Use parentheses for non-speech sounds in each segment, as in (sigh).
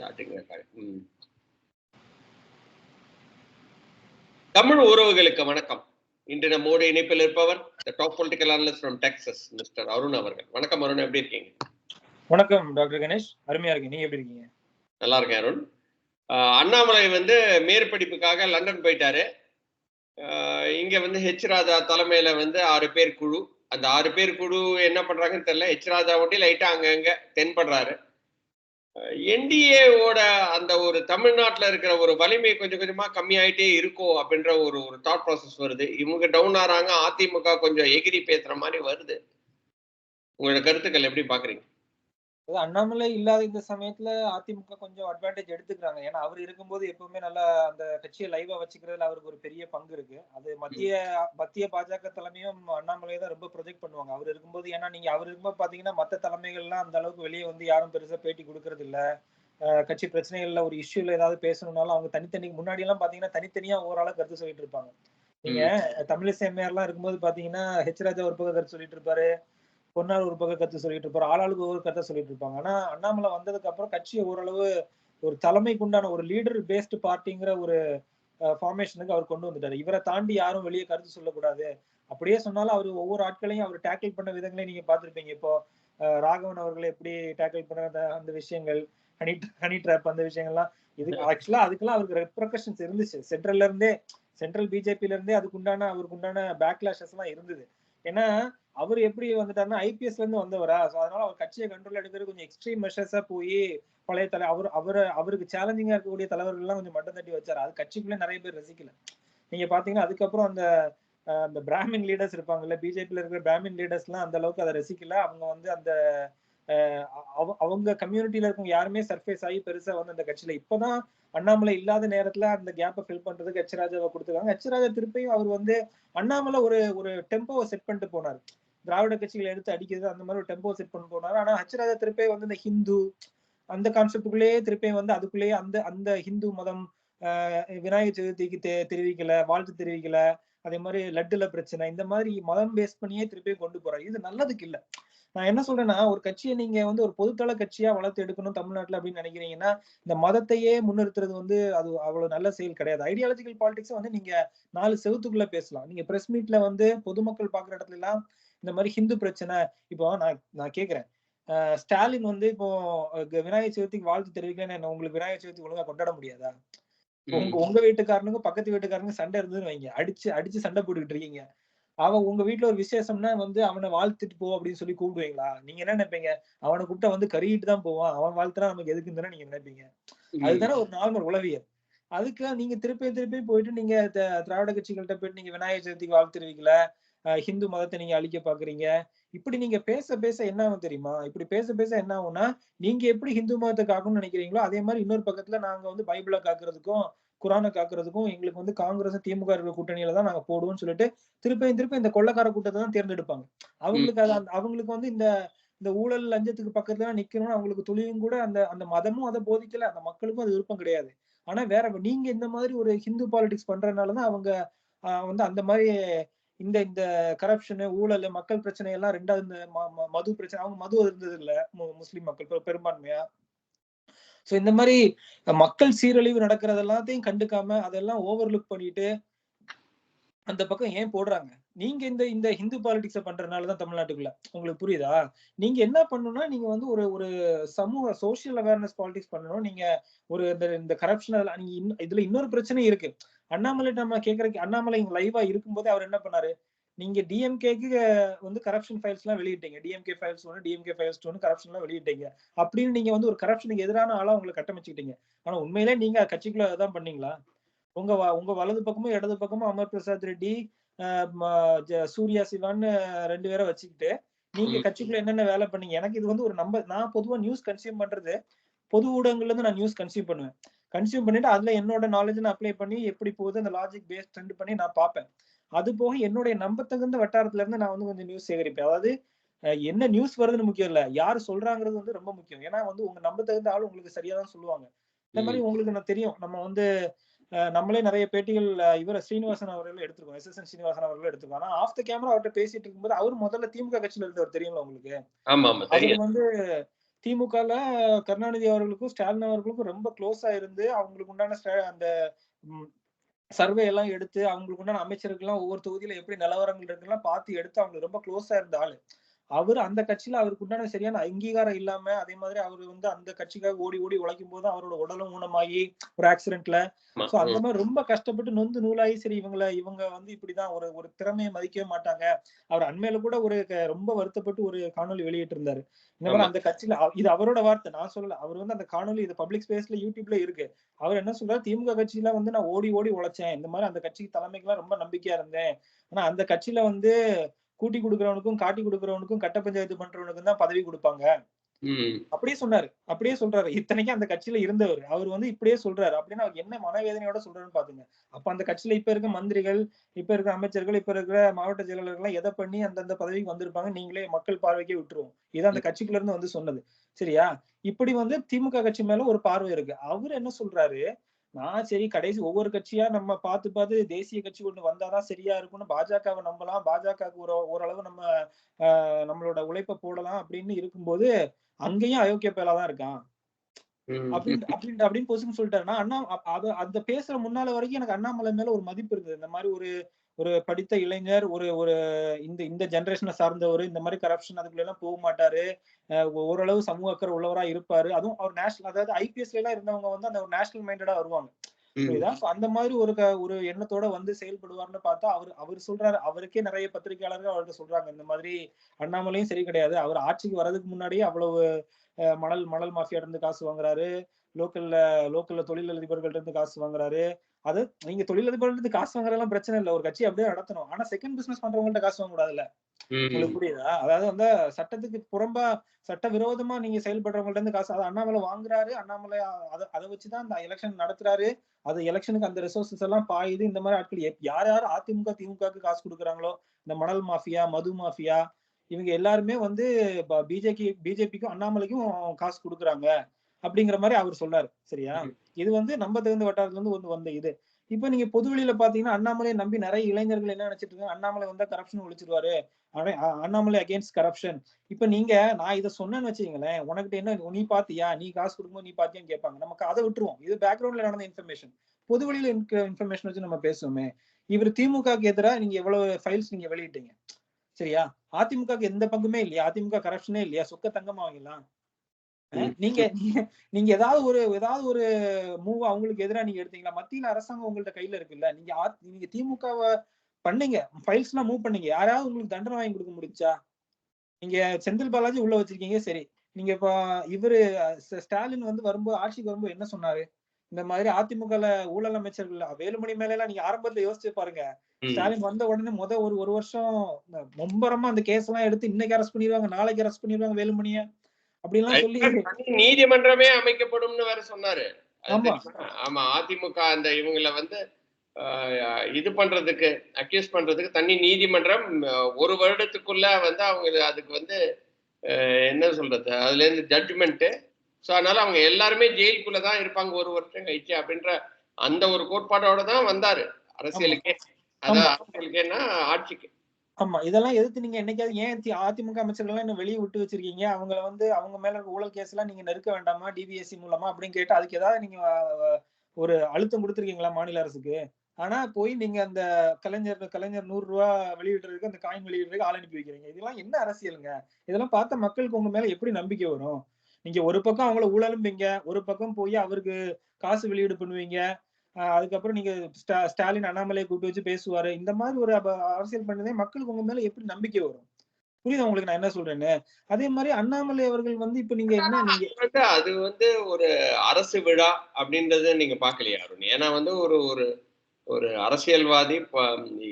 Starting ம். தமிழ் உறவுகளுக்கு வணக்கம். இன்று நம்மோடு இணைப்பில் இருப்பவர் top political analyst from Texas mister Arun அவர்கள். வணக்கம் அருண் எப்படி இருக்கீங்க? வணக்கம் டாக்டர் கணேஷ். அருமையா இருக்கு நீங்க எப்படி இருக்கீங்க? நல்லா இருக்கேன் அருண். அண்ணாமலை வந்து மேற்படிப்புக்காக லண்டன் போயிட்டாரு. இங்க வந்து ஹெச் ராஜா தலைமையில வந்து ஆறு பேர் குழு. அந்த ஆறு பேர் குழு என்ன பண்றாங்கன்னு தெரியல. ஹெச் ராஜா ஒட்டி லைட்டா அங்கங்க தென்படுறாரு. என்டிஏவோட அந்த ஒரு தமிழ்நாட்டில் இருக்கிற ஒரு வலிமை கொஞ்சம் கொஞ்சமா கம்மியாயிட்டே இருக்கும் அப்படின்ற ஒரு ஒரு தாட் ப்ராசஸ் வருது. இவங்க டவுன் ஆறாங்க அதிமுக கொஞ்சம் எகிரி பேசுற மாதிரி வருது. உங்களோட கருத்துக்கள் எப்படி பாக்குறீங்க? அண்ணாமலை இல்லாத இந்த சமயத்துல அதிமுக கொஞ்சம் அட்வான்டேஜ் எடுத்துக்கிறாங்க. ஏன்னா அவர் இருக்கும்போது எப்பவுமே நல்லா அந்த கட்சியை லைவா வச்சுக்கிறதுல அவருக்கு ஒரு பெரிய பங்கு இருக்கு. அது மத்திய மத்திய பாஜக தலைமையும் அண்ணாமலை தான் ரொம்ப ப்ரொஜெக்ட் பண்ணுவாங்க. அவர் இருக்கும்போது ஏன்னா நீங்க அவர் இருக்கும்போது பாத்தீங்கன்னா மத்த தலைமைகள்லாம் அந்த அளவுக்கு வெளியே வந்து யாரும் பெருசா பேட்டி கொடுக்கறது இல்ல கட்சி பிரச்சனைகள்ல ஒரு இஷ்யூல ஏதாவது பேசணும்னாலும் அவங்க தனித்தனி முன்னாடி எல்லாம் பாத்தீங்கன்னா தனித்தனியா ஓரளவு கருத்து சொல்லிட்டு இருப்பாங்க. நீங்க தமிழிசை எம்ஏஆர் எல்லாம் இருக்கும்போது பாத்தீங்கன்னா ஹெச் ராஜா ஒரு பக்கம் கருத்து சொல்லிட்டு இருப்பாரு. பொன்னார் ஒரு பக்கம் கருத்து சொல்லிட்டு இருப்பாரு ஆளாளுக்கு ஒவ்வொரு கருத்தை சொல்லிட்டு இருப்பாங்க. ஆனா அண்ணாமலை வந்ததுக்கு அப்புறம் கட்சியை ஓரளவு ஒரு தலைமைக்கு உண்டான ஒரு லீடர் பேஸ்டு பார்ட்டிங்கிற ஒரு ஃபார்மேஷனுக்கு அவர் கொண்டு வந்துட்டாரு. இவரை தாண்டி யாரும் வெளியே கருத்து சொல்லக்கூடாது. அப்படியே சொன்னாலும் அவர் ஒவ்வொரு ஆட்களையும் அவர் டேக்கிள் பண்ண விதங்களையும் நீங்க பார்த்திருப்பீங்க. இப்போ ராகவன் அவர்களை எப்படி டேக்கிள் பண்ண அந்த- அந்த விஷயங்கள் ஹனி ஹனி ட்ராப் அந்த விஷயங்கள்லாம் இது ஆக்சுவலா அதுக்கெல்லாம் அவருக்கு ரெப்ரகஷன்ஸ் இருந்துச்சு. சென்ட்ரல்ல இருந்தே சென்ட்ரல் பிஜேபில இருந்தே அதுக்கு உண்டான அவருக்கு உண்டான பேக்லாஷஸ் எல்லாம் இருந்தது. ஏன்னா அவர் எப்படி வந்துட்டாருன்னா ஐபிஎஸ்ல இருந்து வந்தவரா. ஸோ அதனால அவர் கட்சியை கண்ட்ரோல் எடுக்கிறது கொஞ்சம் எக்ஸ்ட்ரீம் மெஷர்ஸா போய் பழைய தலை அவர் அவர் அவருக்கு சேலஞ்சிங்கா இருக்கக்கூடிய தலைவர்கள் எல்லாம் கொஞ்சம் மட்டம் தட்டி வச்சாரு. அது கட்சிக்குள்ளே நிறைய பேர் ரசிக்கல. நீங்க பாத்தீங்கன்னா அதுக்கப்புறம் அந்த அந்த பிராமின் லீடர்ஸ் இருப்பாங்கல்ல பிஜேபியில் இருக்கிற பிராமின் லீடர்ஸ் எல்லாம் அந்த அளவுக்கு அதை ரசிக்கல. அவங்க வந்து அந்த அவ- அவங்க கம்யூனிட்டியில இருக்கவங்க யாருமே சர்ஃபேஸ் ஆகி பெருசா வந்து அந்த கட்சியில. இப்பதான் அண்ணாமலை இல்லாத நேரத்துல அந்த கேப்பை ஃபில் பண்றதுக்கு எச் கொடுத்துருக்காங்க. எச் திருப்பியும் அவர் வந்து அண்ணாமலை ஒரு ஒரு டெம்போவை செட் பண்ணிட்டு போனார். திராவிட கட்சிகளை எடுத்து அடிக்கிறது அந்த மாதிரி ஒரு டெம்போ செட் பண்ணி போனாரு. ஆனா ஹச்சராஜா திருப்பே வந்து இந்த ஹிந்து அந்த கான்செப்டுக்குள்ளேயே திருப்பி வந்து அதுக்குள்ளேயே அந்த அந்த ஹிந்து மதம் விநாயகர் சதுர்த்திக்கு தெ தெரிவிக்கல வாழ்த்து தெரிவிக்கல. அதே மாதிரி லட்டுல பிரச்சனை இந்த மாதிரி மதம் பேஸ் பண்ணியே திருப்பி கொண்டு போறாரு. இது நல்லதுக்கு இல்ல. நான் என்ன சொல்றேன்னா ஒரு கட்சியை நீங்க வந்து ஒரு பொதுத்தள கட்சியா வளர்த்து எடுக்கணும் தமிழ்நாட்டுல அப்படின்னு நினைக்கிறீங்கன்னா இந்த மதத்தையே முன்னிறுத்துறது வந்து அது அவ்வளவு நல்ல செயல் கிடையாது. ஐடியாலஜிக்கல் பாலிடிக்ஸ் வந்து நீங்க நாலு செவத்துக்குள்ள பேசலாம். நீங்க பிரஸ் மீட்ல வந்து பொதுமக்கள் பாக்குற இடத்துல எல்லாம் இந்த மாதிரி ஹிந்து பிரச்சனை இப்போ நான் நான் கேக்குறேன். அஹ் ஸ்டாலின் வந்து இப்போ விநாயகர் சதுர்த்திக்கு வாழ்த்து தெரிவிக்கலன்னு உங்களுக்கு விநாயகர் சதுர்த்தி ஒழுங்கா கொண்டாட முடியாதா? உங்க உங்க வீட்டுக்காரனுக்கும் பக்கத்து வீட்டுக்காரனுக்கும் சண்டை இருந்ததுன்னு வைங்க. அடிச்சு அடிச்சு சண்டை போட்டுக்கிட்டு இருக்கீங்க. அவன் உங்க வீட்டுல ஒரு விசேஷம்னா வந்து அவனை வாழ்த்துட்டு போ அப்படின்னு சொல்லி கூப்பிடுவீங்களா? நீங்க என்ன நினைப்பீங்க? அவனை கூப்பிட்டா வந்து கருகிட்டு தான் போவான். அவன் வாழ்த்துனா நமக்கு எதுக்குன்னு நீங்க நினைப்பீங்க? அதுதானே ஒரு நார்மல் உளவியல். அதுக்கு நீங்க திருப்பி திருப்பி போயிட்டு நீங்க திராவிட கட்சிகள்கிட்ட போயிட்டு நீங்க விநாயகர் சதுர்த்திக்கு வாழ்த்து தெரிவிக்கல. ஹிந்து மதத்தை நீங்க அழிக்க பாக்குறீங்க. இப்படி நீங்க பேச பேச என்ன ஆகும் தெரியுமா? இப்படி பேச பேச என்ன ஆகும்னா நீங்க எப்படி ஹிந்து மதத்தை காக்கணும்னு நினைக்கிறீங்களோ அதே மாதிரி இன்னொரு பக்கத்துல நாங்க வந்து பைபிளை காக்குறதுக்கும் குரானை காக்குறதுக்கும் எங்களுக்கு வந்து காங்கிரஸ் திமுக இருக்கிற கூட்டணியில தான் நாங்க போடுவோம்னு சொல்லிட்டு திருப்பி திருப்பி இந்த கொள்ளக்கார கூட்டத்தை தான் தேர்ந்தெடுப்பாங்க. அவங்களுக்கு அது அவங்களுக்கு வந்து இந்த இந்த ஊழல் லஞ்சத்துக்கு பக்கத்துல நிக்கணும்னு அவங்களுக்கு துளியும் கூட அந்த அந்த மதமும் அதை போதிக்கல அந்த மக்களுக்கும் அது விருப்பம் கிடையாது. ஆனா வேற நீங்க இந்த மாதிரி ஒரு ஹிந்து பாலிடிக்ஸ் பண்றதுனாலதான் அவங்க வந்து அந்த மாதிரி இந்த இந்த கரப்ஷனு ஊழல் மக்கள் பிரச்சனை எல்லாம் ரெண்டாவது இந்த ம- ம- மது பிரச்சனை அவங்க மது இருந்தது இல்ல முஸ்லீம் முஸ்லிம் மக்கள் பெரும்பான்மையா. சோ இந்த மாதிரி மக்கள் சீரழிவு நடக்கிறது எல்லாத்தையும் கண்டுக்காம அதெல்லாம் ஓவர்லுக் பண்ணிட்டு அந்த பக்கம் ஏன் போடுறாங்க? நீங்க இந்த இந்த ஹிந்து பாலிடிக்ஸ பண்றதுனாலதான் தமிழ்நாட்டுக்குள்ள. உங்களுக்கு புரியுதா? நீங்க என்ன பண்ணணும்னா நீங்க வந்து ஒரு ஒரு சமூக சோசியல் அவேர்னஸ் பாலிடிக்ஸ் பண்ணணும். நீங்க ஒரு இந்த இந்த கரப்ஷன் நீங்க இன்னும் இதுல இன்னொரு பிரச்சனை இருக்கு. அண்ணாமலை நம்ம கேக்குற அண்ணாமலை லைவா இருக்கும்போது அவர் என்ன பண்ணாரு? நீங்க டிஎம்கேக்கு வந்து கரப்ஷன் ஃபைல்ஸ் எல்லாம் வெளியிட்டீங்க. டிஎம்கே ஃபைல்ஸ் ஒன்று டிஎம்கே ஃபைல்ஸ் ஒன்று கரப்ஷன் எல்லாம் வெளியிட்டீங்க. அப்படின்னு நீங்க வந்து ஒரு கரப்ஷனுக்கு எதிரான ஆளா உங்களை கட்டமைச்சுக்கிட்டீங்க. ஆனா உண்மையிலே நீங்க கட்சிக்குள்ள அதான் பண்ணீங்களா? உங்க உங்க வலது பக்கமும் இடது பக்கமும் அமர் பிரசாத் ரெட்டி சூர்யா சிவான்னு ரெண்டு பேரை வச்சுக்கிட்டு நீங்க. கட்சிக்குள்ள என்னென்ன வேலை பண்ணீங்க? எனக்கு இது வந்து ஒரு நம்ப நான் பொதுவா நியூஸ் கன்சியூம் பண்றது பொது ஊடகங்கள்ல இருந்து நான் நியூஸ் கன்சியூம் பண்ணுவேன். கன்சியூம் பண்ணிட்டு அதுல என்னோட நாலேஜ் நான் அப்ளை பண்ணி எப்படி போகுது அந்த லாஜிக் பேஸ் ட்ரெண்ட் பண்ணி நான் பார்ப்பேன். அது போக என்னுடைய நம்பத்தகுந்த வட்டாரத்துல இருந்து நான் வந்து கொஞ்சம் நியூஸ் சேகரிப்பேன். அதாவது என்ன நியூஸ் வருதுன்னு முக்கியம் இல்ல. யாரு சொல்றாங்கிறது வந்து ரொம்ப முக்கியம். ஏன்னா வந்து உங்க நம்பத்தகுந்த ஆள் உங்களுக்கு சரியா தான் சொல்லுவாங்க. இந்த மாதிரி உங்களுக்கு நான் தெரியும். நம்ம வந்து நம்மளே நிறைய பேட்டிகள் இவர ஸ்ரீனிவாசன் அவர்கள் எடுத்திருக்கோம். எஸ் எஸ் ஸ்ரீனிவாசன் அவர்கள் எடுத்திருக்கோம். ஆனா ஆஃப் த கேமரா அவர்கிட்ட பேசிட்டு இருக்கும்போது அவர் முதல்ல திமுக கட்சியில இருந்தவர் தெரியும்ல உங்களுக்கு? அவர் வந்து திமுகல கருணாநிதி அவர்களுக்கும் ஸ்டாலின் அவர்களுக்கும் ரொம்ப க்ளோஸா இருந்து அவங்களுக்கு உண்டான அந்த சர்வே எல்லாம் எடுத்து அவங்களுக்கு உண்டான அமைச்சருக்கெல்லாம் ஒவ்வொரு தொகுதியில எப்படி நிலவரங்கள் இருக்குலாம் பார்த்து எடுத்து அவங்களுக்கு ரொம்ப க்ளோஸா இருந்த ஆளு. அவர் அந்த கட்சியில அவருக்கு உண்டான சரியான அங்கீகாரம் இல்லாம அதே மாதிரி அவர் வந்து அந்த கட்சிக்காக ஓடி ஓடி உழைக்கும் போது அவரோட உடலும் ஊனமாகி ஒரு ஆக்சிடென்ட்ல. சோ அந்த மாதிரி ரொம்ப கஷ்டப்பட்டு நொந்து நூலாகி சரி இவங்கள இவங்க வந்து இப்படிதான் ஒரு ஒரு திறமையை மதிக்கவே மாட்டாங்க. அவர் அண்மையில கூட ஒரு ரொம்ப வருத்தப்பட்டு ஒரு காணொளி வெளியிட்டு இருந்தாரு இந்த மாதிரி. அந்த கட்சியில இது அவரோட வார்த்தை நான் சொல்லல. அவர் வந்து அந்த காணொளி இது பப்ளிக் ஸ்பேஸ்ல யூடியூப்ல இருக்கு. அவர் என்ன சொல்றாரு? திமுக கட்சியில வந்து நான் ஓடி ஓடி உழைச்சேன். இந்த மாதிரி அந்த கட்சிக்கு தலைமைக்கெல்லாம் ரொம்ப நம்பிக்கையா இருந்தேன். ஆனா அந்த கட்சியில வந்து கூட்டி கொடுக்கறவனுக்கும் காட்டி கொடுக்கறவனுக்கும் கட்ட பஞ்சாயத்து பண்றவனுக்கும் தான் பதவி கொடுப்பாங்க. அப்படியே சொன்னாரு. அப்படியே சொல்றாரு. இத்தனைக்கும் அந்த கட்சியில இருந்தவர். அவர் வந்து இப்படியே சொல்றாரு. அப்படின்னு அவர் என்ன மனவேதனையோட சொல்றாருன்னு பாத்துங்க. அப்ப அந்த கட்சியில இப்ப இருக்க மந்திரிகள் இப்ப இருக்க அமைச்சர்கள் இப்ப இருக்கிற மாவட்ட செயலாளர்கள் எல்லாம் எதை பண்ணி அந்தந்த பதவிக்கு வந்திருப்பாங்க நீங்களே மக்கள் பார்வைக்கே விட்டுருவோம். இது அந்த கட்சிக்குள்ள இருந்து வந்து சொன்னது. சரியா? இப்படி வந்து திமுக கட்சி மேல ஒரு பார்வை இருக்கு. அவர் என்ன சொல்றாரு? நான் சரி கடைசி ஒவ்வொரு கட்சியா நம்ம பார்த்து பார்த்து தேசிய கட்சி ஒண்ணு வந்தாதான் சரியா இருக்கும்னு பாஜகவை நம்பலாம். பாஜகவுக்கு ஒரு ஓரளவு நம்ம நம்மளோட உழைப்பை போடலாம் அப்படின்னு இருக்கும்போது அங்கேயும் அயோக்கிய பேலா தான் இருக்கான். அப்படின்னு அப்படின்னு அப்படின்னு பொசுக்கு சொல்லிட்டாருன்னா அண்ணா அத அந்த பேசுற முன்னால வரைக்கும் எனக்கு அண்ணாமலை மேல ஒரு மதிப்பு இருந்தது. இந்த மாதிரி ஒரு ஒரு படித்த இளைஞர் ஒரு ஒரு இந்த இந்த ஜெனரேஷனை சார்ந்தவர் இந்த மாதிரி கரப்ஷன் அதுக்குள்ள எல்லாம் போக மாட்டாரு. ஓரளவு சமூக அக்கறை உள்ளவரா இருப்பாரு. அதுவும் அவர் நேஷனல் அதாவது ஐபிஎஸ்ல எல்லாம் இருந்தவங்க வந்து அந்த ஒரு நேஷனல் மைண்டடா வருவாங்க. அந்த மாதிரி ஒரு ஒரு எண்ணத்தோட வந்து செயல்படுவார்னு பார்த்தா அவர் அவர் சொல்றாரு. அவருக்கே நிறைய பத்திரிகையாளர்கள் அவர்கிட்ட சொல்றாங்க. இந்த மாதிரி அண்ணாமலையும் சரி கிடையாது. அவர் ஆட்சிக்கு வர்றதுக்கு முன்னாடியே அவ்வளவு மணல் மணல் மாஃபியா இருந்து காசு வாங்குறாரு. லோக்கல்ல லோக்கல்ல தொழிலதிபர்கள்ட்ட இருந்து காசு வாங்குறாரு. அது நீங்க தொழிலதிபர்கள் இருந்து காசு வாங்குறதெல்லாம் பிரச்சனை இல்ல. ஒரு கட்சி அப்படியே நடத்தணும். ஆனா செகண்ட் பிசினஸ் பண்றவங்கள்ட்ட காசு வாங்க கூடாதுல்ல. உங்களுக்கு புரியுதா? அதாவது வந்து சட்டத்துக்கு புறம்பா சட்ட விரோதமா நீங்க செயல்படுறவங்கள்ட்ட இருந்து காசு அதை அண்ணாமலை வாங்குறாரு. அண்ணாமலை அதை அதை வச்சுதான் அந்த எலெக்ஷன் நடத்துறாரு. அது எலெக்ஷனுக்கு அந்த ரிசோர்சஸ் எல்லாம் பாயுது. இந்த மாதிரி ஆட்கள் யார் யார் அதிமுக திமுகவுக்கு காசு கொடுக்குறாங்களோ இந்த மணல் மாஃபியா மது மாஃபியா இவங்க எல்லாருமே வந்து பிஜேபி பிஜேபிக்கும் அண்ணாமலைக்கும் காசு கொடுக்குறாங்க. அப்படிங்கிற மாதிரி அவர் சொன்னாரு. சரியா. இது வந்து நம்ம தகுந்த வட்டாரத்துல இருந்து வந்து வந்த இது. இப்ப நீங்க பொதுவெளியில பாத்தீங்கன்னா அண்ணாமலையை நம்பி நிறைய இளைஞர்கள் என்ன நினைச்சிட்டு இருக்காங்க? அண்ணாமலை வந்தா கரப்ஷன் ஒழிச்சிருவாரு. அண்ணாமலை அகேன்ஸ்ட் கரப்ஷன் இப்ப நீங்க நான் இதை சொன்னேன்னு வச்சுக்கீங்களேன் உனக்கிட்ட என்ன நீ பாத்தியா? நீ காசு கொடுக்கும்போது நீ பாத்தியான்னு கேட்பாங்க. நமக்கு அதை விட்டுருவோம். இது பேக்ரவுண்ட்ல நடந்த இன்ஃபர்மேஷன் பொதுவெளியில இன்ஃபர்மேஷன் வச்சு நம்ம பேசுவோமே. இவர் திமுகக்கு எதிராக நீங்க எவ்வளவு ஃபைல்ஸ் நீங்க வெளியிட்டீங்க? சரியா? அதிமுகக்கு எந்த பங்குமே இல்லையா? அதிமுக கரப்ஷனே இல்லையா? சொக்க தங்கமா வாங்கலாம் நீங்க நீங்க- ஏதாவது ஒரு ஏதாவது ஒரு மூவ் அவங்களுக்கு எதிரா நீங்க எடுத்தீங்களா? மத்தியில அரசாங்கம் உங்கள்ட்ட கையில இருக்குல்ல? நீங்க நீங்க திமுகவை பண்ணீங்க. ஃபைல்ஸ் எல்லாம் மூவ் பண்ணீங்க. யாராவது உங்களுக்கு தண்டனை வாங்கி கொடுக்க முடிச்சா நீங்க செந்தில் பாலாஜி உள்ள வச்சிருக்கீங்க சரி. நீங்க இப்ப இவரு ஸ்ட- ஸ்டாலின் வந்து வரும்போது ஆட்சிக்கு வரும்போது என்ன சொன்னாரு? இந்த மாதிரி அதிமுகல ஊழல் அமைச்சர்கள் வேலுமணி மேல எல்லாம் நீங்க ஆரம்பத்துல யோசிச்சு பாருங்க. ஸ்டாலின் வந்த உடனே முத ஒரு ஒரு வருஷம் மும்பரமா அந்த கேஸ் எல்லாம் எடுத்து இன்னைக்கு அரெஸ்ட் பண்ணிடுவாங்க நாளைக்கு அரெஸ்ட் பண்ணிடுவாங்க வேலுமணிய. அப்படிலாம் சொல்லி நீதிமன்றமே அமைக்கப்படும்னு வேற சொன்னாரு. ஆமா. அதிமுக அந்த இவங்களை வந்து இது பண்றதுக்கு அக்யூஸ் பண்றதுக்கு தனி நீதிமன்றம் ஒரு வருடத்துக்குள்ள வந்து அவங்க அதுக்கு வந்து என்ன சொல்றது? அதுல இருந்து ஜட்ஜ்மெண்ட் ஸோ அதனால அவங்க எல்லாருமே ஜெயிலுக்குள்ள தான் இருப்பாங்க ஒரு வருஷம் கழிச்சு அப்படின்ற அந்த ஒரு கோட்பாடோட தான் வந்தாரு. அரசியலுக்கே. அதான். அரசியலுக்கேன்னா ஆட்சிக்கு. ஆமா இதெல்லாம் எதிர்த்து நீங்க என்னைக்காவது ஏன் அதிமுக அமைச்சர்கள் எல்லாம் இன்னும் வெளியே விட்டு வச்சிருக்கீங்க? அவங்கள வந்து அவங்க மேல இருக்க ஊழல் கேஸ் எல்லாம் நீங்க நெருக்க வேண்டாமா? டிபிஎஸ்சி மூலமா அப்படின்னு கேட்டு அதுக்கு ஏதாவது நீங்க ஒரு அழுத்தம் கொடுத்துருக்கீங்களா மாநில அரசுக்கு? ஆனா போய் நீங்க அந்த கலைஞர் கலைஞர் நூறு ரூபா வெளியிடுறதுக்கு அந்த காயின் வெளியிடுறதுக்கு ஆள் அனுப்பி வைக்கிறீங்க. இதெல்லாம் என்ன அரசியலுங்க? இதெல்லாம் பார்த்தா மக்களுக்கு உங்க மேல எப்படி நம்பிக்கை வரும்? நீங்க ஒரு பக்கம் அவங்கள ஊழலும்பீங்க ஒரு பக்கம் போய் அவருக்கு காசு வெளியீடு பண்ணுவீங்க. அதுக்கப்புறம் நீங்க ஸ்டா- ஸ்டாலின் அண்ணாமலையை கூப்பிட்டு வச்சு பேசுவாரு. இந்த மாதிரி ஒரு அரசியல் பண்ணதே மக்களுக்கு உங்க மேல எப்படி நம்பிக்கை வரும்? புரியுதா உங்களுக்கு நான் என்ன சொல்றேன்னு? அதே மாதிரி அண்ணாமலை அவர்கள் வந்து இப்ப நீங்க என்ன நீங்க அது வந்து ஒரு அரசு விழா அப்படின்றத நீங்க பார்க்கலையா அருண். ஏன்னா வந்து ஒரு ஒரு ஒரு அரசியல்வாதி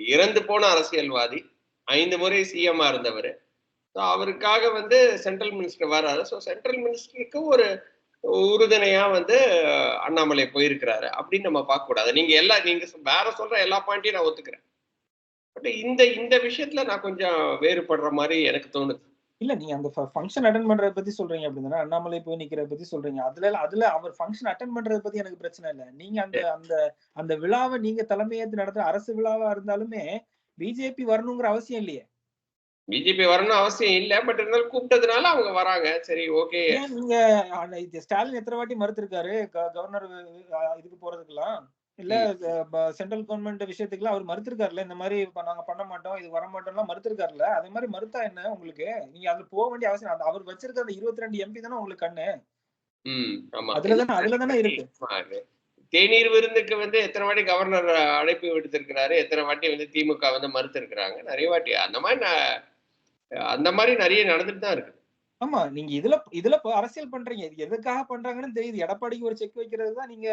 இறந்து போன அரசியல்வாதி ஐந்து முறை சிஎம்மா இருந்தவர். ஸோ அவருக்காக வந்து சென்ட்ரல் மினிஸ்டர் வராரு. ஸோ சென்ட்ரல் மினிஸ்டருக்கு ஒரு உறுதுணையா வந்து அண்ணாமலை போயிருக்கிறாரு. அப்படின்னு நம்ம பார்க்க கூடாது நீங்க எல்லா நீங்க வேற சொல்ற எல்லா பாயிண்ட்டையும் நான் ஒத்துக்கிறேன். பட் இந்த இந்த விஷயத்துல நான் கொஞ்சம் வேறுபடுற மாதிரி எனக்கு தோணுது. இல்ல நீங்க அந்த ஃபங்க்ஷன் அட்டன் பண்றத பத்தி சொல்றீங்க அப்படின்னா அண்ணாமலை போய் நிக்கிறத பத்தி சொல்றீங்க. அதுல அதுல அவர் ஃபங்க்ஷன் அட்டன் பண்றத பத்தி எனக்கு பிரச்சனை இல்ல. நீங்க அந்த அந்த அந்த விழாவை நீங்க தலைமையேற்று நடத்துற அரசு விழாவா இருந்தாலுமே பிஜேபி வரணுங்கிற அவசியம் இல்லையே. பிஜேபி வரணும்னு அவசியம் இல்ல பட் இருந்தாலும் கூப்பிட்டதுனால அவங்க வராங்க. சரி ஓகே நீங்க ஸ்டாலின் எத்தனை வாட்டி மறுத்திருக்காரு? கவர்னர் இதுக்கு போறதுக்கெல்லாம்? இல்ல சென்ட்ரல் கவர்மெண்ட் விஷயத்துக்குலாம் அவர் மறுத்திருக்காருல்ல? இந்த மாதிரி நாங்க பண்ண மாட்டோம் இது வர மாட்டோம்லாம் மறுத்திருக்காருல்ல? அதே மாதிரி மறுத்தா என்ன உங்களுக்கு? நீங்க அதுல போக வேண்டிய அவசியம் அவர் வச்சிருக்க அந்த இருபத்தி ரெண்டு எம்பி தானே உங்களுக்கு கண்ணு? அதுலதானே அதுலதானே இருக்கு. தேநீர் விருந்துக்கு வந்து எத்தனை வாட்டி கவர்னர் அழைப்பு விடுத்திருக்கிறாரு? எத்தனை வாட்டி வந்து திமுக வந்து மறுத்திருக்கிறாங்க? நிறைய வாட்டி. அந்த மாதிரி நான் அந்த மாதிரி நிறைய நடந்துட்டு தான் இருக்கு. ஆமா நீங்க இதுல இதுல அரசியல் பண்றீங்க. இது எதுக்காக பண்றாங்கன்னு தெரியுது. எடப்பாடிக்கு ஒரு செக் வைக்கிறது தான் நீங்க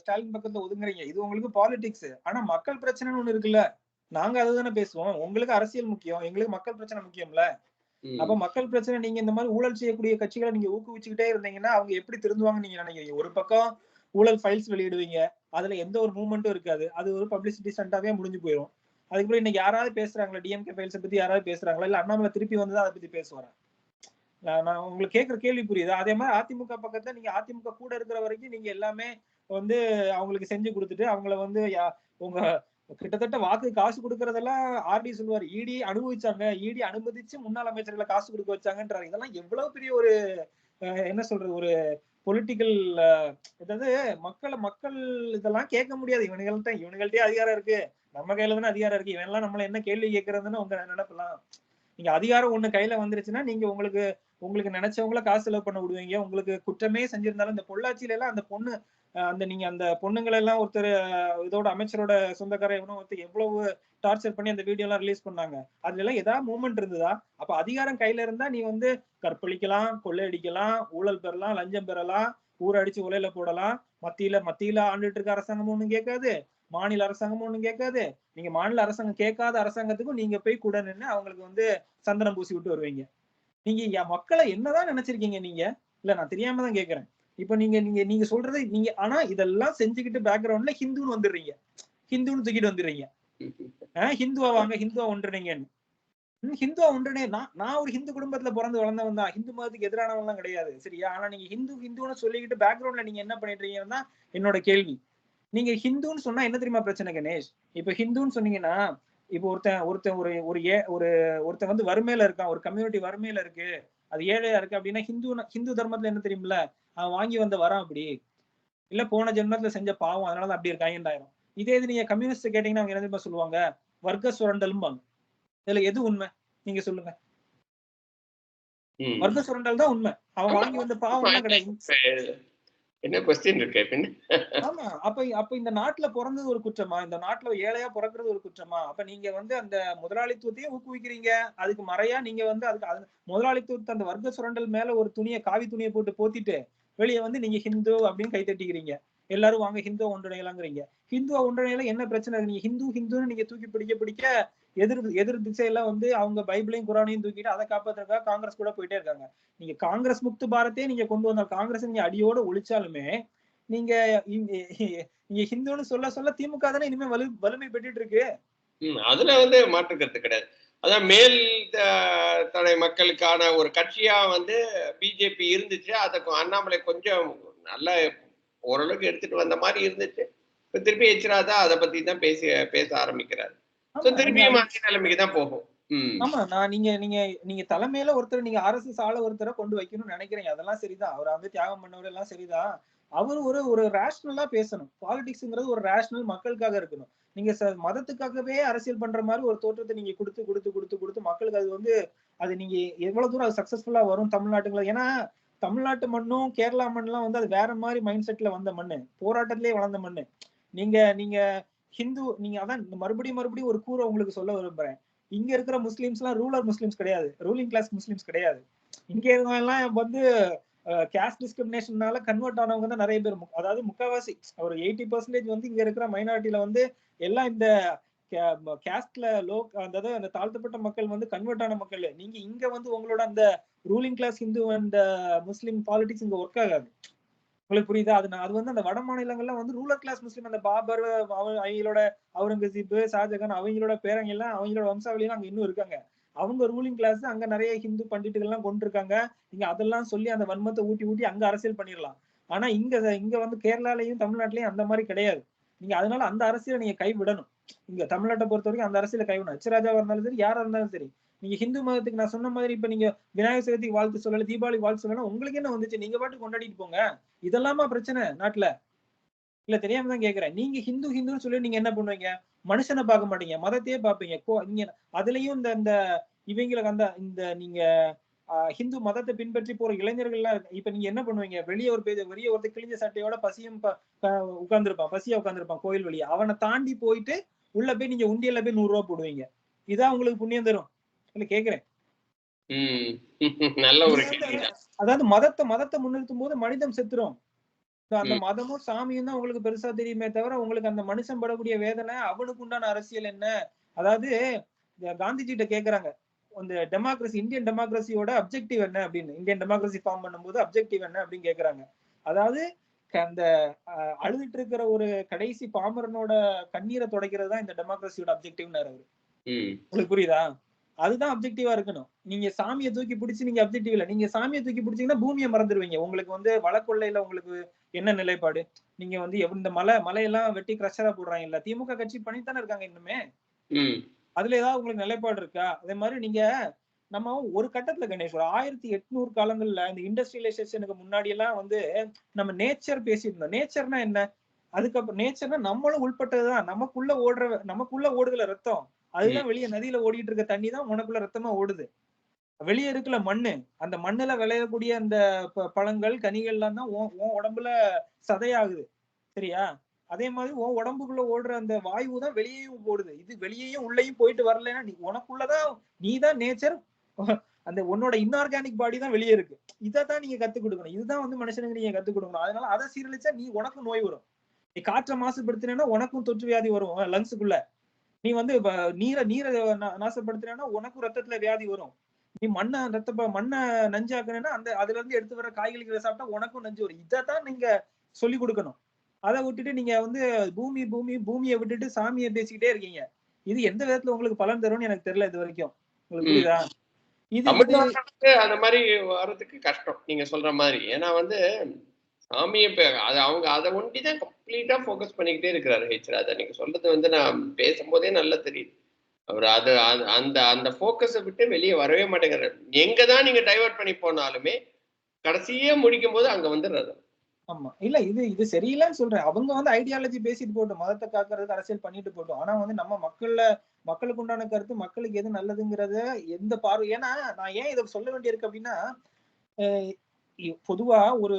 ஸ்டாலின் பக்கத்துல ஒதுங்குறீங்க. இது உங்களுக்கு பாலிடிக்ஸ் ஆனா மக்கள் பிரச்சனைன்னு ஒண்ணு இருக்குல்ல. நாங்க அதுதானே பேசுவோம். உங்களுக்கு அரசியல் முக்கியம். எங்களுக்கு மக்கள் பிரச்சனை முக்கியம்ல. அப்ப மக்கள் பிரச்சனை நீங்க இந்த மாதிரி ஊழல் செய்யக்கூடிய கட்சிகளை நீங்க ஊக்குவிச்சுக்கிட்டே இருந்தீங்கன்னா அவங்க எப்படி திருந்துவாங்கன்னு நீங்க நினைக்கிறீங்க? ஒரு பக்கம் ஊழல் ஃபைல்ஸ் வெளியிடுவீங்க. அதுல எந்த ஒரு மூவ்மெண்ட்டும் இருக்காது. அது ஒரு பப்ளிசிட்டி ஸ்டண்டாவே முடிஞ்சு போயிடும் அதுக்கப்புறம் இன்னைக்கு யாராவது பேசுறாங்களா? டிஎம்கே ஃபைல்ஸை பத்தி யாராவது பேசுறாங்களா? இல்ல அண்ணாமலை திருப்பி வந்து அதை பத்தி பேசுவாரா நான் உங்களுக்கு கேட்கிற கேள்வி புரியுது? அதே மாதிரி அதிமுக பக்கத்துல நீங்க அதிமுக கூட இருக்கிற வரைக்கும் நீங்க எல்லாமே வந்து அவங்களுக்கு செஞ்சு கொடுத்துட்டு அவங்கள வந்து யா- உங்க கிட்டத்தட்ட வாக்கு காசு கொடுக்கறதெல்லாம் ஆர்டி சொல்லுவார். இடி அனுபவிச்சாங்க. இடி அனுமதிச்சு முன்னாள் அமைச்சர்களை காசு கொடுக்க வச்சாங்கன்றாரு. இதெல்லாம் எவ்வளவு பெரிய ஒரு அஹ், என்ன சொல்றது? ஒரு பொலிட்டிக்கல் அதாவது மக்களை மக்கள் இதெல்லாம் கேட்க முடியாது. இவனுங்கள்ட்ட இவனுங்கள்ட்டயே அதிகாரம் இருக்கு. நம்ம கையில தானே அதிகாரம் இருக்கு. இவன் எல்லாம் நம்மள என்ன கேள்வி கேட்கறதுன்னு உங்க நினைப்பலாம் நீங்க அதிகாரம் ஒண்ணு கையில வந்துருச்சுன்னா நீங்க உங்களுக்கு உங்களுக்கு நினைச்சவங்கள காசு செலவு பண்ண விடுவீங்க. உங்களுக்கு குற்றமே செஞ்சிருந்தாலும் இந்த பொள்ளாச்சியில எல்லாம் அந்த பொண்ணு அந்த நீங்க அந்த பொண்ணுங்களை எல்லாம் ஒருத்தர் இதோட அமைச்சரோட சொந்தக்கார எவனோ ஒருத்தர் எவ்வளவு டார்ச்சர் பண்ணி அந்த வீடியோ எல்லாம் ரிலீஸ் பண்ணாங்க. அதுல எல்லாம் ஏதாவது மூமெண்ட் இருந்ததா? அப்ப அதிகாரம் கையில இருந்தா நீ வந்து கற்பழிக்கலாம் கொள்ளையடிக்கலாம் ஊழல் பெறலாம் லஞ்சம் பெறலாம் ஊரடிச்சு உலையில போடலாம். மத்தியில மத்தியில ஆண்டுட்டு இருக்க அரசாங்கம் ஒண்ணும் கேட்காது. மாநில அரசாங்கம் ஒண்ணும் கேட்காது. நீங்க மாநில அரசாங்கம் கேட்காத அரசாங்கத்துக்கும் நீங்க போய் கூட நின்னு அவங்களுக்கு வந்து சந்தனம் பூசி விட்டு வருவீங்க. நீங்க என் மக்களை என்னதான் நினைச்சிருக்கீங்க நீங்க? இல்ல நான் தெரியாம தான் கேக்குறேன் இப்ப நீங்க நீங்க நீங்க சொல்றது நீங்க ஆனா இதெல்லாம் செஞ்சுக்கிட்டு பேக்ரவுண்ட்ல ஹிந்துன்னு வந்துடுறீங்க. ஹிந்துன்னு தூக்கிட்டு வந்துடுறீங்க. ஆஹ் ஹிந்துவா வாங்க ஹிந்துவா ஒன்றுனீங்கன்னு ஹிந்துவா ஒன்றுனே நான் நான் ஒரு ஹிந்து குடும்பத்துல பிறந்து வளர்ந்தவன் தான். ஹிந்து மதத்துக்கு எதிரானவன்லாம் கிடையாது. சரியா? ஆனா நீங்க ஹிந்து ஹிந்துன்னு சொல்லிக்கிட்டு பேக்ரவுண்ட்ல நீங்க என்ன பண்ணிட்டு இருக்கீங்கன்னா என்னோட கேள்வி. நீங்க ஹிந்துன்னு சொன்னா என்ன தெரியுமா பிரச்சனை கணேஷ்? இப்ப ஹிந்துன்னு சொன்னீங்கன்னா இப்போ ஒருத்தன் ஒருத்தன் ஒரு ஒரு ஏ ஒரு ஒருத்தன் வந்து வறுமையில இருக்கான் ஒரு கம்யூனிட்டி வறுமையில இருக்கு அது ஏழையா இருக்கு அப்படின்னா ஹிந்து ஹிந்து தர்மத்துல என்ன தெரியுமில்ல? அவன் வாங்கி வந்த வரான் அப்படி. இல்ல போன ஜென்மத்துல செஞ்ச பாவம் அதனால அப்படி இருக்காயிரம் இதே இது நீங்க கம்யூனிஸ்ட் கேட்டீங்கன்னா அவங்க என்ன தெரியுமா சொல்லுவாங்க? வர்க்க சுரண்டலும்பாங்க. இதுல எது உண்மை? நீங்க சொல்லுங்க. வர்க்க சுரண்டல் தான் உண்மை. அவன் வாங்கி வந்த பாவம் கிடையாது. என்ன கொஸ்டின் இருக்கு? பின்ன ஆமா. அப்ப அப்ப இந்த நாட்டுல பிறந்தது ஒரு குற்றமா? இந்த நாட்டுல ஏழையா பிறக்கிறது ஒரு குற்றமா? அப்ப நீங்க வந்து அந்த முதலாளித்துவத்தையே ஊக்குவிக்கிறீங்க. அதுக்கு மறையா நீங்க வந்து அதுக்கு அது- முதலாளித்துவத்தை அந்த வர்க்க சுரண்டல் மேல ஒரு துணியை காவி துணியை போட்டு போத்திட்டு வெளியே வந்து நீங்க ஹிந்து அப்படின்னு கை தட்டிக்கிறீங்க. எல்லாரும் வாங்க ஹிந்துவ ஒன்றிணையலாங்கிறீங்க. ஹிந்துவ ஒன்றிணையில என்ன பிரச்சனை நீங்க ஹிந்து ஹிந்துன்னு நீங்க தூக்கி பிடிக்க பிடிக்க எதிர் எதிர் திசையில வந்து அவங்க பைபிளையும் குரானையும் தூக்கிட்டு அதை காப்பாத்துறதுக்காக காங்கிரஸ் கூட போயிட்டே இருக்காங்க. நீங்க காங்கிரஸ் முக்து பாரத்தையே நீங்க கொண்டு வந்தால் காங்கிரஸ் நீங்க அடியோட ஒழிச்சாலுமே நீங்க நீங்க ஹிந்துன்னு சொல்ல சொல்ல திமுக தானே இனிமே வலு வலிமை பெற்றுட்டு இருக்கு? அதுல வந்து மாற்று கருத்து கிடையாது. அதான் மேல் த- தடை மக்களுக்கான ஒரு கட்சியா வந்து பிஜேபி இருந்துச்சு. அதை அண்ணாமலை கொஞ்சம் நல்ல ஓரளவுக்கு எடுத்துட்டு வந்த மாதிரி இருந்துச்சு. இப்ப திருப்பி எச்சிராதா அதை பத்தி தான் பேசி பேச ஆரம்பிக்கிறாரு. ஆமா, திருப்பியும் நீங்க- அதே நிலைமைக்கு தான் போகும். ம். ஆமா நான் நீங்க நீங்க நீங்க தலைமையில ஒருத்தர் நீங்க ஆர்எஸ்எஸ் ஆள ஒருத்தரை கொண்டு வைக்கணும்னு நினைக்கிறீங்க. அதெல்லாம் சரிதான். அவர் வந்து தியாகம் பண்ணவர் எல்லாம் சரிதான். அவர் ஒரு ஒரு ரேஷனலா பேசணும். பாலிடிக்ஸ்ங்கிறது ஒரு ரேஷனல் மக்களுக்காக இருக்கணும். நீங்க மதத்துக்காகவே அரசியல் பண்ற மாதிரி ஒரு தோற்றத்தை நீங்க கொடுத்து கொடுத்து கொடுத்து கொடுத்து மக்களுக்கு அது வந்து அது நீங்க எவ்வளவு தூரம் அது சக்சஸ்ஃபுல்லா வரும் தமிழ்நாட்டுல ஏன்னா தமிழ்நாட்டு மண்ணும் கேரளா மண்ணுலாம் வந்து அது வேற மாதிரி மைண்ட் செட்ல வந்த மண்ணு. போராட்டத்திலேயே வளர்ந்த மண்ணு. நீங்க நீங்க ஹிந்து நீங்க அதான் மறுபடியும் மறுபடியும் ஒரு கூரை உங்களுக்கு சொல்ல விரும்புறேன். இங்க இருக்கிற முஸ்லிம்ஸ் எல்லாம் ரூலர் முஸ்லிம்ஸ் கிடையாது. ரூலிங் கிளாஸ் முஸ்லிம்ஸ் கிடையாது. இங்க இருக்கவங்க எல்லாம் வந்து கேஸ்ட் டிஸ்கிரிமினேஷன்னால கன்வெர்ட் ஆனவங்க தான் நிறைய பேர். அதாவது முக்காவாசி ஒரு எயிட்டி பர்சன்டேஜ் வந்து இங்க இருக்கிற மைனாரிட்டியில வந்து எல்லாம் இந்த கேஸ்ட்ல லோ அதாவது அந்த தாழ்த்தப்பட்ட மக்கள் வந்து கன்வெர்ட் ஆன மக்கள். நீங்க இங்க வந்து உங்களோட அந்த ruling class Hindu and Muslim politics இங்க ஒர்க் ஆகாது. உங்களுக்கு புரியுதா? அது அது வந்து அந்த வட மாநிலங்கள்ல வந்து ரூலர் கிளாஸ் முஸ்லீம் அந்த பாபர் அவங்களோட அவுரங்கசீப் ஷாஜகான் அவங்களோட பேரங்க எல்லாம் அவங்களோட வம்சாவளியெல்லாம் அங்க இன்னும் இருக்காங்க. அவங்க ரூலிங் கிளாஸ் அங்க நிறைய ஹிந்து பண்டிட்டுகள் எல்லாம் கொண்டு இருக்காங்க நீங்க அதெல்லாம் சொல்லி அந்த வன்மத்தை ஊட்டி ஊட்டி அங்க அரசியல் பண்ணிடலாம் ஆனா இங்க இங்க வந்து கேரளாலயும் தமிழ்நாட்டிலயும் அந்த மாதிரி கிடையாது. நீங்க அதனால அந்த அரசியலை நீங்க கைவிடணும். இங்க தமிழ்நாட்டை பொறுத்த வரைக்கும் அந்த அரசியலை கைவிடணும். அச்சராஜாவா இருந்தாலும் சரி யாரா இருந்தாலும் சரி நீங்க ஹிந்து மதத்துக்கு நான் சொன்ன மாதிரி இப்ப நீங்க விநாயகர் சதுர்த்திக்கு வாழ்த்து சொல்லல தீபாவளி வாழ்த்து சொல்லலாம் உங்களுக்கு என்ன வந்துச்சு? நீங்க பாட்டு கொண்டாடிட்டு போங்க. இதெல்லாமா பிரச்சனை நாட்டுல? இல்ல தெரியாம தான் கேக்குறேன். நீங்க ஹிந்து ஹிந்துன்னு சொல்லி நீங்க என்ன பண்ணுவீங்க? மனுஷனை பார்க்க மாட்டீங்க. மதத்தையே பார்ப்பீங்க. கோ நீங்க அதுலயும் இந்த இந்த இவங்களுக்கு அந்த இந்த நீங்க ஹிந்து மதத்தை பின்பற்றி போற இளைஞர்கள்லாம் இப்ப நீங்க என்ன பண்ணுவீங்க? வெளியே ஒரு பேஜ் வெளியே ஒருத்தர் கிழிஞ்ச சட்டையோட பசியும் உட்கார்ந்துருப்பான். பசியா உட்கார்ந்துருப்பான் கோயில் வெளியே அவனை தாண்டி போயிட்டு உள்ள போய் நீங்க உண்டியல்ல போய் நூறு ரூபா போடுவீங்க. இதான் உங்களுக்கு புண்ணியம் தரும். இல்ல கேக்குறேன். (laughs) நல்ல ஒரு அதாவது மதத்தை மதத்தை முன்னிறுத்தும் போது மனிதன் செத்துரும். அந்த மதமும் சாமியும் தான் உங்களுக்கு பெருசா தெரியுமே தவிர உங்களுக்கு அந்த மனுஷன் படக்கூடிய வேதனை அவனுக்கு உண்டான அரசியல் என்ன? அதாவது காந்திஜிட்ட கேக்குறாங்க. அந்த டெமோக்ரஸி இந்தியன் டெமோக்ரஸியோட அப்ஜெக்டிவ் என்ன அப்படின்னு. இந்தியன் டெமோக்ரஸி ஃபார்ம் பண்ணும்போது அப்ஜெக்டிவ் என்ன அப்படின்னு கேக்குறாங்க. அதாவது அந்த அழுதுட்டு இருக்கிற ஒரு கடைசி பாமரனோட கண்ணீரை துடைக்கிறது தான் இந்த டெமோக்ரஸியோட அப்ஜெக்டிவ்னாரு அவரு. உங்களுக்கு புரியுதா? அதுதான் அப்ஜெக்டிவா இருக்கணும். நீங்க சாமியை தூக்கி பிடிச்சி நீங்க அப்ஜெக்டிவ் இல்ல. நீங்க சாமியை தூக்கி பிடிச்சீங்கன்னா பூமியை மறந்துடுவீங்க உங்களுக்கு வந்து வழக்கொள்ளையில உங்களுக்கு என்ன நிலைப்பாடு? நீங்க வந்து இந்த மலை மலையெல்லாம் வெட்டி கிரஷரா போடுறாங்க இல்ல திமுக கட்சி பண்ணித்தானே இருக்காங்க இன்னுமே. அதுல ஏதாவது உங்களுக்கு நிலைப்பாடு இருக்கா? அதே மாதிரி நீங்க நம்ம ஒரு கட்டத்துல கணேஷ் ஒரு ஆயிரத்தி எட்நூறு காலங்கள்ல இந்த இண்டஸ்ட்ரியலைசேஷனுக்கு முன்னாடி எல்லாம் வந்து நம்ம நேச்சர் பேசியிருந்தோம். நேச்சர்னா என்ன? அதுக்கப்புறம் நேச்சர்னா நம்மளும் உள்பட்டதுதான். நமக்குள்ள ஓடுற நமக்குள்ள ஓடுதுல ரத்தம். அதுதான் வெளியே நதியில ஓடிட்டு இருக்க தண்ணி தான் உனக்குள்ள ரத்தமா ஓடுது. வெளியே இருக்குல்ல மண்ணு. அந்த மண்ணுல விளையக்கூடிய அந்த பழங்கள் கனிகள்லாம் தான் உன் உடம்புல சதையாகுது. சரியா? அதே மாதிரி உன் உடம்புக்குள்ள ஓடுற அந்த வாயு தான் வெளியேயும் ஓடுது. இது வெளியேயும் உள்ளேயும் போயிட்டு வரலைன்னா நீ உனக்குள்ளதான் நீ தான் நேச்சர். அந்த உன்னோட இன்ஆர்கானிக் பாடி தான் வெளியே இருக்கு. இதை தான் நீங்க கத்துக் கொடுக்கணும். இதுதான் வந்து மனுஷனுக்கு நீங்க கத்துக் கொடுக்கணும். அதனால அதை சீரழிச்சா நீ உனக்கும் நோய் வரும். நீ காற்றை மாசுபடுத்தினா உனக்கும் தொற்று வியாதி வரும் லங்ஸுக்குள்ள நீ வந்து நீரை நீரை நாசப்படுத்தினா உனக்கும் ரத்தத்துல வியாதி வரும். நீ மண்ணை ரத்த மண்ணை நஞ்சாக்குனா அந்த அதுல இருந்து எடுத்து வர காய்கறிகளை சாப்பிட்டா உனக்கும் நஞ்சு வரும். இதைத்தான் நீங்க சொல்லி கொடுக்கணும். அதை விட்டுட்டு நீங்க வந்து பூமி பூமி பூமியை விட்டுட்டு சாமியை பேசிக்கிட்டே இருக்கீங்க. இது எந்த விதத்துல உங்களுக்கு பலன் தரும்னு எனக்கு தெரியல இது வரைக்கும். உங்களுக்கு. புரியுதா? இது அந்த மாதிரி வர்றதுக்கு கஷ்டம். நீங்க சொல்ற மாதிரி. ஏன்னா வந்து சாமியை பே- அது அவங்க அதை ஒண்டி தான் கம்ப்ளீட்டா ஃபோக்கஸ் பண்ணிக்கிட்டே இருக்கிறாரு ஹெச் ராஜா. நீங்க சொல்றது வந்து நான் பேசும்போதே நல்லா தெரியுது. அவர் அது அந்த அந்த ஃபோக்கஸை விட்டு வெளியே வரவே மாட்டேங்கிறாரு. எங்க தான் நீங்க டைவர்ட் பண்ணி போனாலுமே கடைசியே முடிக்கும் போது அங்க வந்துடுறாரு ஆமா. இல்ல இது இது சரியில்லைன்னு சொல்றேன். அவங்க வந்து ஐடியாலஜி பேசிட்டு போட்டோம். மதத்தை காக்கிறதுக்கு அரசியல் பண்ணிட்டு போட்டோம். ஆனா வந்து நம்ம மக்கள்ல மக்களுக்கு உண்டான கருத்து மக்களுக்கு எது நல்லதுங்கிறத எந்த பார்வை ஏன்னா நான் ஏன் இதை சொல்ல வேண்டியிருக்கு அப்படின்னா பொதுவா ஒரு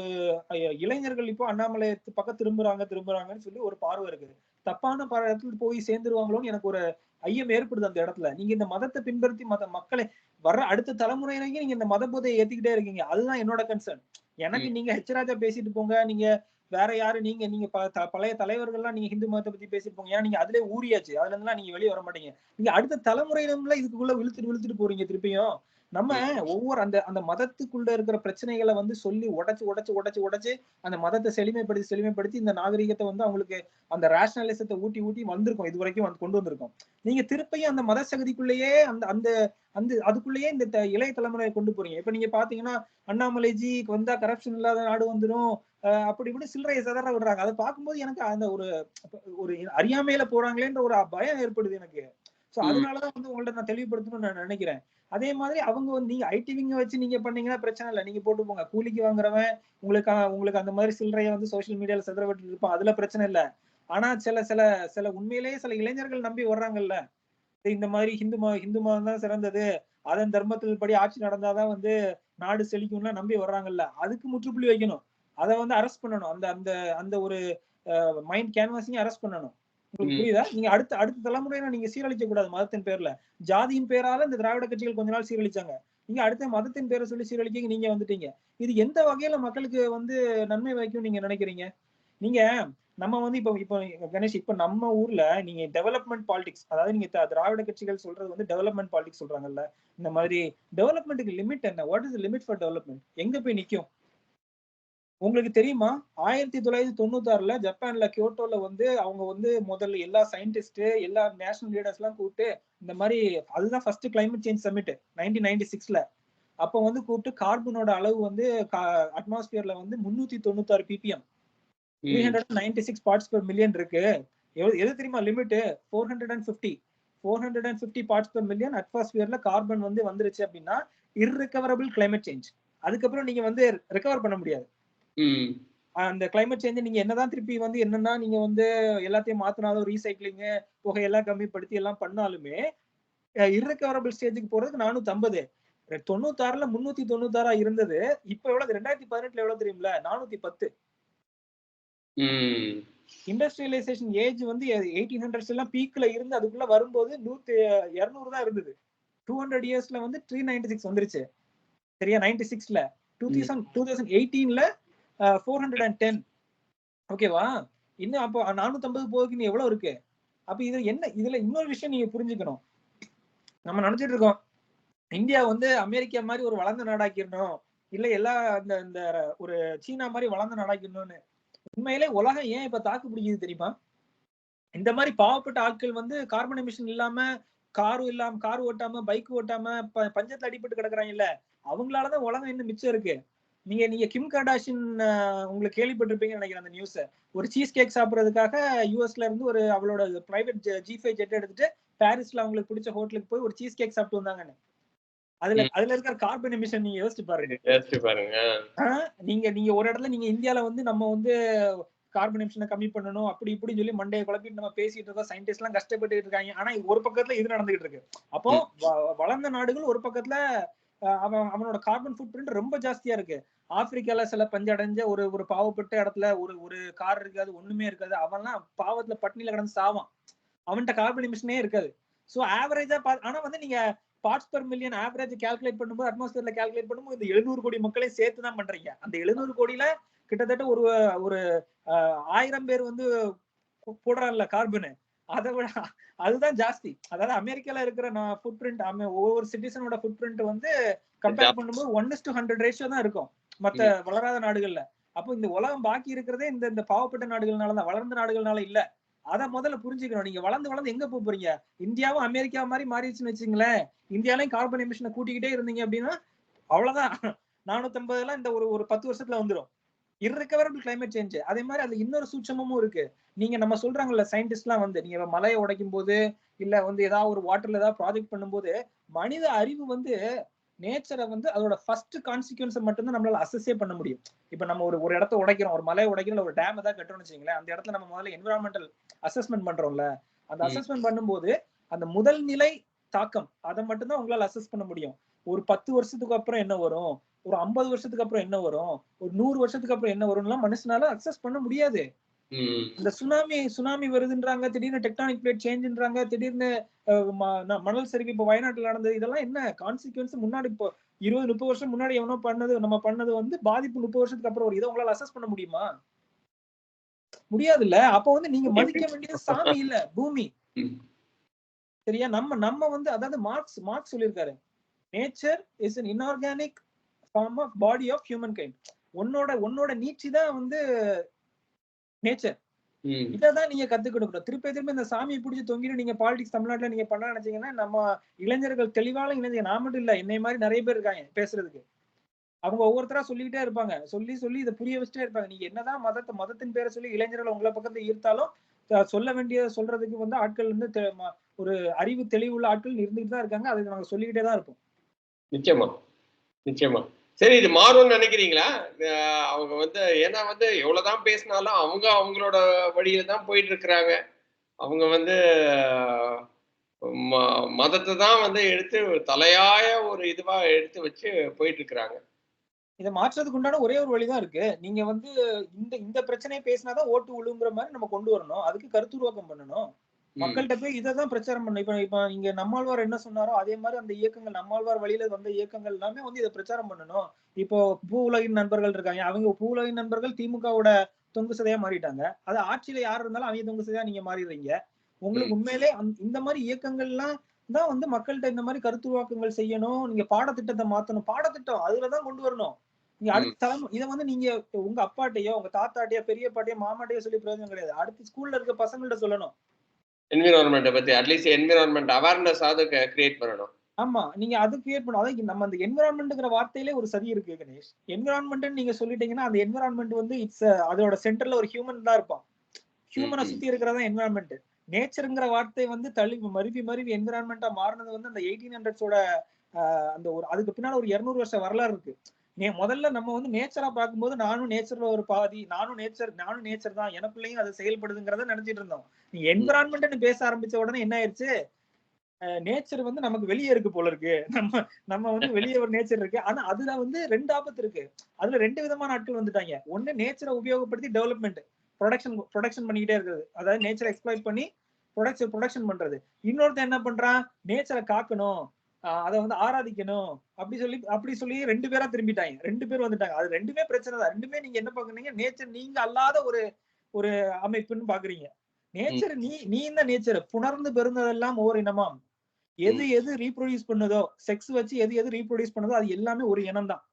இளைஞர்கள் இப்போ அண்ணாமலை பக்கம் திரும்புறாங்க திரும்புறாங்கன்னு சொல்லி ஒரு பார்வை இருக்குது. தப்பான இடத்துல போய் சேர்ந்துருவாங்களோன்னு எனக்கு ஒரு ஐயம் ஏற்படுது அந்த இடத்துல. நீங்க இந்த மதத்தை பின்பற்றி மத மக்களை வர்ற அடுத்த தலைமுறையினருக்கு நீங்க இந்த மத போதையை ஏத்திக்கிட்டே இருக்கீங்க. அதுதான் என்னோட கன்சர்ன் எனக்கு நீங்க ஹெச் ராஜா பேசிட்டு போங்க நீங்க வேற யாரு நீங்க நீங்க பழைய தலைவர்கள்லாம் நீங்க ஹிந்து மதத்தை பத்தி பேசிட்டு போங்க. ஏன்னா நீங்க அதுலயே ஊறியாச்சு. அதுல இருந்துலாம் நீங்க வெளியே வர மாட்டீங்க நீங்க அடுத்த தலைமுறையினம்ல இதுக்குள்ள இழுத்துட்டு இழுத்துட்டு போறீங்க திருப்பியும். நம்ம ஒவ்வொரு அந்த அந்த மதத்துக்குள்ள இருக்கிற பிரச்சனைகளை வந்து சொல்லி உடைச்சு உடைச்சு உடைச்சு உடைச்சு அந்த மதத்தை செழுமைப்படுத்தி செழுமைப்படுத்தி இந்த நாகரிகத்தை வந்து அவங்களுக்கு அந்த ரேஷனலிசத்தை ஊட்டி ஊட்டி வந்திருக்கோம். இது வரைக்கும் வந்து கொண்டு வந்திருக்கோம். நீங்க திருப்பியும் அந்த மத சகதிக்குள்ளேயே அந்த அந்த அந்த அதுக்குள்ளேயே இந்த இளைய தலைமுறையை கொண்டு போறீங்க. இப்ப நீங்க பாத்தீங்கன்னா அண்ணாமலைஜி வந்தா கரப்ஷன் இல்லாத நாடு வந்துரும். அஹ் அப்படி இப்படி சில்லறையை சதற விடுறாங்க. அதை பார்க்கும்போது எனக்கு அந்த ஒரு ஒரு அறியாமையில போறாங்களேன்ற ஒரு பயம் ஏற்படுது எனக்கு. சோ. அதனாலதான் வந்து உங்கள்ட்ட நான் தெளிவுபடுத்தணும்னு நான் நினைக்கிறேன். அதே மாதிரி அவங்க வந்து நீங்க ஐடி விங்க வச்சு நீங்க பண்ணீங்கன்னா பிரச்சனை இல்லை. நீங்க போட்டு போங்க. கூலிக்கு வாங்குறவன் உங்களுக்கு உங்களுக்கு அந்த மாதிரி சில்லறைய வந்து சோஷியல் மீடியால செதற விட்டு இருப்பான். அதுல பிரச்சனை இல்ல. ஆனா சில சில சில உண்மையிலேயே சில இளைஞர்கள் நம்பி வர்றாங்கல்ல இந்த மாதிரி ஹிந்து ம ஹிந்து மதம் தான் சிறந்தது. அதன் தர்மத்தில் படி ஆட்சி நடந்தாதான் வந்து நாடு செழிக்கும்லாம் நம்பி வர்றாங்கல்ல அதுக்கு முற்றுப்புள்ளி வைக்கணும். அதை வந்து அரெஸ்ட் பண்ணணும். அந்த அந்த அந்த ஒரு மைண்ட் கேன்வாசிங் அரெஸ்ட் பண்ணணும். புரியுதா? நீங்க அடுத்த அடுத்த தலைமுறையில நீங்க சீரழிக்க கூடாது மதத்தின் பேர்ல. ஜாதியின் பேரால இந்த திராவிட கட்சிகள் கொஞ்ச நாள் சீரழிச்சாங்க. நீங்க அடுத்த மதத்தின் பேரை சொல்லி சீரழிக்க நீங்க வந்துட்டீங்க. இது எந்த வகையில மக்களுக்கு வந்து நன்மை வைக்கும் நீங்க நினைக்கிறீங்க? நீங்க நம்ம வந்து இப்போ இப்போ கணேஷ் இப்ப நம்ம ஊர்ல நீங்க டெவலப்மெண்ட் பாலிடிக்ஸ் அதாவது நீங்க திராவிட கட்சிகள் சொல்றது வந்து டெவலப்மெண்ட் பாலிடிக்ஸ் சொல்றாங்கல்ல. இந்த மாதிரி டெவலப்மெண்ட்டுக்கு லிமிட் என்ன? What is limit for development எங்க போய் நிக்கும்? உங்களுக்கு தெரியுமா? ஆயிரத்தி தொள்ளாயிரத்தி தொண்ணூத்தி ஆறுல ஜப்பான்ல கியோட்டோல வந்து அவங்க வந்து முதல்ல எல்லா சயின்டிஸ்ட் எல்லா நேஷனல் லீடர்ஸ் எல்லாம் கூப்பிட்டு இந்த மாதிரி அதுதான் first climate change summit nineteen ninety சிக்ஸ்ல அப்ப வந்து கூப்பிட்டு கார்பனோட அளவு வந்து அட்மாஸ்பியர்ல வந்து முன்னூத்தி தொண்ணூத்தாறு ppm three hundred ninety six parts per million இருக்கு. எது தெரியுமா limit four hundred and fifty four hundred and fifty parts per million அட்மாஸ்பியர்ல carbon வந்து வந்துருச்சு அப்படின்னா இர்ரிகவரபிள் கிளைமேட் சேஞ்ச் அதுக்கப்புறம் நீங்க வந்து ரெக்கவர் பண்ண முடியாது. அந்த கிளைமேட் சேஞ்ச் நீங்க என்னதான் திருப்பி வந்து என்னன்னா நீங்க வந்து எல்லாத்தையும் மாத்தினாலும் ரீசைக்ளிங் புகையெல்லாம் கம்மிப்படுத்தி எல்லாம் பண்ணாலுமே இர்ரிகவரபிள் ஸ்டேஜுக்கு போறதுக்கு நானூத்தி ஐம்பது தொண்ணூத்தாறுல முன்னூத்தி தொண்ணூத்தாறா இருந்தது. இப்ப எவ்வளவு? ரெண்டாயிரத்தி பதினெட்டுல எவ்வளவு தெரியுமில? நானூத்தி பத்து. இண்டஸ்ட்ரியலைசேஷன் ஏஜ் வந்து எயிட்டீன் ஹண்ட்ரட்ஸ் எல்லாம் பீக்ல இருந்து அதுக்குள்ள வரும்போது நூத்தி இருநூறு தான் இருந்தது. டூ ஹண்ட்ரட் இயர்ஸ்ல வந்து த்ரீ நைன்டி சிக்ஸ் வந்துருச்சு. சரியா? நைன்டி சிக்ஸ்ல டூ தௌசண்ட் டூ தௌசண்ட் எயிட்டீன்ல ஃபோர் ஹண்ட்ரட் அண்ட் டென் ஓகேவா? இன்னும் அப்போ நானூத்தம்பது போகுதுக்கு நீ எவ்வளவு இருக்கு? அப்ப இது என்ன இதுல இன்னொரு விஷயம் நீங்க புரிஞ்சுக்கணும். நம்ம நினைச்சிட்டு இருக்கோம் இந்தியா வந்து அமெரிக்கா மாதிரி ஒரு வளர்ந்த நாடாக்கிடணும் இல்ல எல்லா இந்த இந்த ஒரு சீனா மாதிரி வளர்ந்த நாடாக்கிடணும்னு. உண்மையிலே உலகம் ஏன் இப்ப தாக்கு பிடிக்குது தெரியுமா? இந்த மாதிரி பாவப்பட்ட ஆட்கள் வந்து கார்பன் எமிஷன் இல்லாம காரும் இல்லாம கார் ஓட்டாம பைக் ஓட்டாம ப- பஞ்சத்துல அடிபட்டு கிடக்குறாங்க இல்ல அவங்களாலதான் உலகம் இன்னும் மிச்சம் இருக்கு. நீங்க நீங்க கிம் கர்டாஷின் உங்களுக்கு கேள்விப்பட்டிருப்பீங்கன்னு நினைக்கிறேன் அந்த நியூஸ் ஒரு சீஸ் கேக் சாப்பிடுறதுக்காக யூஎஸ்ல இருந்து ஒரு அவளோட பிரைவேட் ஜி ஃபைவ் ஜெட் எடுத்துட்டு பாரிஸ்ல அவங்களுக்கு பிடிச்ச ஹோட்டலுக்கு போய் ஒரு சீஸ் கேக் சாப்பிட்டு வந்தாங்கன்னு. அதுல. அதுல இருக்கிற கார்பன் எமிஷன் நீங்க யோசிச்சு பாருங்க. யோசிச்சு பாருங்க நீங்க நீங்க ஒரு இடத்துல நீங்க இந்தியால வந்து நம்ம வந்து கார்பன் எமிஷனை கம்மி பண்ணணும் அப்படி இப்படின்னு சொல்லி மண்டையை குழப்பிட்டு நம்ம பேசிட்டு இருக்கோம். சயின்டிஸ்ட் எல்லாம் கஷ்டப்பட்டு இருக்காங்க. ஆனா ஒரு பக்கத்துல இது நடந்துகிட்டு இருக்கு. அப்போ வளர்ந்த நாடுகள் ஒரு பக்கத்துல அவன் அவனோட கார்பன் ஃபுட் பிரிண்ட் ரொம்ப ஜாஸ்தியா இருக்கு. ஆப்பிரிக்கால சில பஞ்சடைஞ்ச ஒரு ஒரு பாவப்பட்ட இடத்துல ஒரு ஒரு கார் இருக்காது ஒண்ணுமே இருக்காது. அவன்லாம் பாவத்துல பட்டினியில கிடந்து சாவான். அவன்கிட்ட கார்பன் எமிஷனே இருக்காது. சோ ஆவரேஜா ஆனா வந்து நீங்க parts per million average calculate பண்ணும்போது அட்மாஸ்பியர்ல கால்குலேட் பண்ணும்போது இந்த எழுநூறு கோடி மக்களையும் சேர்த்து தான் பண்றீங்க. அந்த எழுநூறு கோடியில கிட்டத்தட்ட ஒரு ஒரு ஆயிரம் பேர் வந்து போ- போடுறான்ல கார்பனு அதை விட அதுதான் ஜாஸ்தி. அதாவது அமெரிக்கால இருக்கிற நான் ஃபுட் பிரிண்ட் ஒவ்வொரு சிட்டிசனோட ஃபுட் பிரிண்ட் வந்து கம்பேர் பண்ணும்போது ஒன் டு ஹண்ட்ரட் ரேஷியோ தான் இருக்கும். மத்த வளராத நாடுகள்ல. அப்போ இந்த உலகம் பாக்கி இருக்கிறதே இந்த இந்த பாவப்பட்ட நாடுகள்னால தான் வளர்ந்த நாடுகள்னால இல்ல. அத முதல்ல புரிஞ்சுக்கணும். நீங்க வளர்ந்து வளர்ந்து எங்க போக போறீங்க? இந்தியாவும் அமெரிக்கா மாதிரி மாறிடுச்சுன்னு வச்சுங்களேன். இந்தியாலையும் கார்பன் எமிஷனை கூட்டிக்கிட்டே இருந்தீங்க அப்படின்னா அவ்வளவுதான். நானூத்தி எல்லாம் இந்த ஒரு ஒரு பத்து வருஷத்துல வந்துரும். irrecoverable climate சேஞ்ச் அதே மாதிரி அதுல இன்னொரு சூட்சமும் இருக்கு. நீங்க நம்ம சொல்றாங்கல்ல சயின்டிஸ்ட் எல்லாம் வந்து நீங்க மலையை உடைக்கும் போது இல்ல வந்து ஏதாவது ஒரு வாட்டர்ல ஏதாவது ப்ராஜெக்ட் பண்ணும்போது மனித அறிவு வந்து நேச்சரை வந்து அதோட ஃபர்ஸ்ட் கான்சிக்வன்ஸை மட்டும்தான் நம்மளால அசஸே பண்ண முடியும். இப்ப நம்ம ஒரு ஒரு இடத்த உடைக்கிறோம் ஒரு மலையை உடைக்கிறோம் ஒரு டேம் ஏதாவது கட்டுறோம்னு வச்சுங்களேன் அந்த இடத்துல நம்ம முதல்ல என்விரான்மெண்டல் அசஸ்மெண்ட் பண்றோம்ல அந்த. அசஸ்மெண்ட் பண்ணும்போது அந்த முதல் நிலை தாக்கம் அதை மட்டும்தான் உங்களால அசஸ் பண்ண முடியும். ஒரு பத்து வருஷத்துக்கு அப்புறம் என்ன வரும்? ஒரு ஐம்பது வருஷத்துக்கு அப்புறம் என்ன வரும்? ஒரு நூறு வருஷத்துக்கு அப்புறம் என்ன வரும்லாம் மனுஷனால அக்சஸ் பண்ண முடியாது. இந்த சுனாமி சுனாமி வருதுன்றாங்க திடீர்னு டெக்டானிக் பிளேட் சேஞ்சுன்றாங்க திடீர்னு மணல் சரிவு இப்ப வயநாட்டுல நடந்தது இதெல்லாம் என்ன கான்சிக்வன்ஸ் முன்னாடி இப்போ இருபது முப்பது வருஷம் முன்னாடி எவனோ பண்ணது நம்ம பண்ணது வந்து பாதிப்பு முப்பது வருஷத்துக்கு அப்புறம் ஒரு இதை உங்களால அசஸ் பண்ண முடியுமா? முடியாதுல்ல. அப்ப வந்து நீங்க மதிக்க வேண்டியது சாமி இல்ல பூமி. சரியா? நம்ம நம்ம வந்து அதாவது மார்க்ஸ் மார்க்ஸ் சொல்லியிருக்காரு. Nature is an inorganic form of body of humankind உன்னோட உன்னோட நீச்சி தான் வந்து நேச்சர் ம். இதான் நீங்க கத்துக்கணும் திருப்பி திருப்பி இந்த சாமியை பிடிச்சி தொங்கிட்டு நீங்க பாலிடிக்ஸ் தமிழ்நாட்டுல நீங்க பண்ண நினைச்சீங்கன்னா நம்ம இளைஞர்கள் தெளிவான இளைஞர் நான் மட்டும் இல்ல என்னை மாதிரி நிறைய பேர் இருக்காங்க பேசுறதுக்கு. அவங்க ஒவ்வொருத்தரா சொல்லிக்கிட்டே இருப்பாங்க. சொல்லி சொல்லி இதை புரிய வச்சுட்டே இருப்பாங்க. நீங்க என்னதான் மதத்தை மதத்தின் பேரை சொல்லி இளைஞர்கள் உங்களை பக்கத்துல ஈர்த்தாலும் சொல்ல வேண்டிய சொல்றதுக்கு வந்து ஆட்கள் வந்து ஒரு அறிவு தெளிவுள்ள ஆட்கள் இருந்துட்டு தான் இருக்காங்க. அதை நாங்க சொல்லிக்கிட்டே தான் இருப்போம். நிச்சயமா. நிச்சயமா. சரி இது மாறும்னு நினைக்கிறீங்களா? அவங்க வந்து ஏன்னா வந்து எவ்வளவுதான் பேசினாலும் அவங்க அவங்களோட வழியில தான் போயிட்டு இருக்கிறாங்க அவங்க வந்து ம- மதத்தை தான் வந்து எடுத்து தலையாய ஒரு இதுவா எடுத்து வச்சு போயிட்டு இருக்கிறாங்க இதை மாற்றுறதுக்கு உண்டான ஒரே ஒரு வழிதான் இருக்கு. நீங்க வந்து இந்த இந்த பிரச்சனையை பேசினாதான் ஓட்டு விழுங்குற மாதிரி நம்ம கொண்டு வரணும். அதுக்கு கருத்துருவாக்கம் பண்ணணும். மக்கள்கிட்ட போய் இதை தான் பிரச்சாரம் பண்ணணும். இப்ப இப்ப இங்க நம்மாழ்வார் என்ன சொன்னாரோ அதே மாதிரி அந்த இயக்கங்கள் நம்மாழ்வார் வழியில வந்த இயக்கங்கள் எல்லாமே வந்து இதை பிரச்சாரம் பண்ணணும். இப்போ பூ உலகின் நண்பர்கள் இருக்காங்க. அவங்க பூ உலகின் நண்பர்கள் திமுகவோட தொங்கு சதையா மாறிட்டாங்க. அது ஆட்சியில யார் இருந்தாலும் அவங்க தொங்கு சதையா நீங்க மாறிடுறீங்க. உங்களுக்கு உண்மையிலே இந்த மாதிரி இயக்கங்கள்லாம் தான் வந்து மக்கள்கிட்ட இந்த மாதிரி கருத்துருவாக்கங்கள் செய்யணும். நீங்க பாடத்திட்டத்தை மாத்தணும். பாடத்திட்டம் அதுலதான் கொண்டு வரணும். நீங்க அடுத்த தலைமை இதை வந்து நீங்க உங்க அப்பாட்டையோ உங்க தாத்தாட்டையோ பெரிய பாட்டையோ மாமாட்டையோ சொல்லி பிரயோஜனம் கிடையாது. அடுத்த ஸ்கூல்ல இருக்க பசங்கள்ட்ட சொல்லணும். என்விரான்மெண்ட்டை பத்தி அட்லீஸ்ட் என்விரான்மெண்ட் அவேர்னஸ் ஆகுது கிரியேட் பண்ணணும். ஆமா நீங்க அது கிரியேட் பண்ணும் அதாவது நம்ம அந்த என்விரான்மெண்ட்ங்கிற வார்த்தையிலே ஒரு சதி இருக்கு கணேஷ். என்விரான்மெண்ட் நீங்க சொல்லிட்டீங்கன்னா அந்த என்விரான்மெண்ட் வந்து இட்ஸ் அதோட சென்டர்ல ஒரு ஹியூமன் தான் இருப்பான். ஹியூமனை. சுத்தி இருக்கிறதா என்விரான்மெண்ட் நேச்சருங்கிற வார்த்தை வந்து தள்ளி மருவி மருவி என்விரான்மெண்டா மாறினது வந்து அந்த எயிட்டீன் ஹண்ட்ரட்ஸோட அந்த ஒரு அதுக்கு பின்னால ஒரு இருநூறு வருஷம் வரலாறு இருக்கு. நே முதல்ல நம்ம வந்து நேச்சரா பார்க்கும்போது நானும் நேச்சர்ல ஒரு பாதி நானும் நேச்சர் நானும் நேச்சர் தான். எனக்குள்ளேயும் அது செயல்படுதுங்கிறத நினைச்சிட்டு இருந்தோம். நீ என்விரான்மெண்ட் பேச ஆரம்பிச்ச உடனே என்ன ஆயிடுச்சு நேச்சர் வந்து நமக்கு வெளியே இருக்கு போல இருக்கு. நம்ம நம்ம வந்து வெளியே ஒரு நேச்சர் இருக்கு. ஆனா அதுல வந்து ரெண்டு ஆபத்து இருக்கு. அதுல ரெண்டு விதமான ஆட்கள் வந்துட்டாங்க. ஒண்ணு நேச்சரை உபயோகப்படுத்தி டெவலப்மெண்ட் ப்ரொடக்ஷன் ப்ரொடக்ஷன் பண்ணிக்கிட்டே இருக்குது அதாவது நேச்சரை எக்ஸ்ப்ளாய்ட் பண்ணி ப்ரொடக்ஷன் ப்ரொடக்ஷன் பண்றது. இன்னொருத்தன் என்ன பண்றான்? நேச்சரை காக்கணும். அதை வந்து ஆராதிக்கணும். அப்படி சொல்லி அப்படி சொல்லி ரெண்டு பேரா திரும்பிட்டாங்க. ரெண்டு பேர் வந்துட்டாங்க. அது ரெண்டுமே பிரச்சனை தான். ரெண்டுமே நீங்க என்ன பாக்குறீங்க? நேச்சர் நீங்க அல்லாத ஒரு ஒரு அமைப்புன்னு பாக்குறீங்க. நேச்சர் நீ நீ இந்த நேச்சர் புணர்ந்து பெருந்ததெல்லாம் ஓர் இனமாம். எது எது ரீப்ரொடியூஸ் பண்ணுதோ செக்ஸ் வச்சு எது எது ரீப்ரொடியூஸ் பண்ணுதோ அது எல்லாமே ஒரு இனம் தான்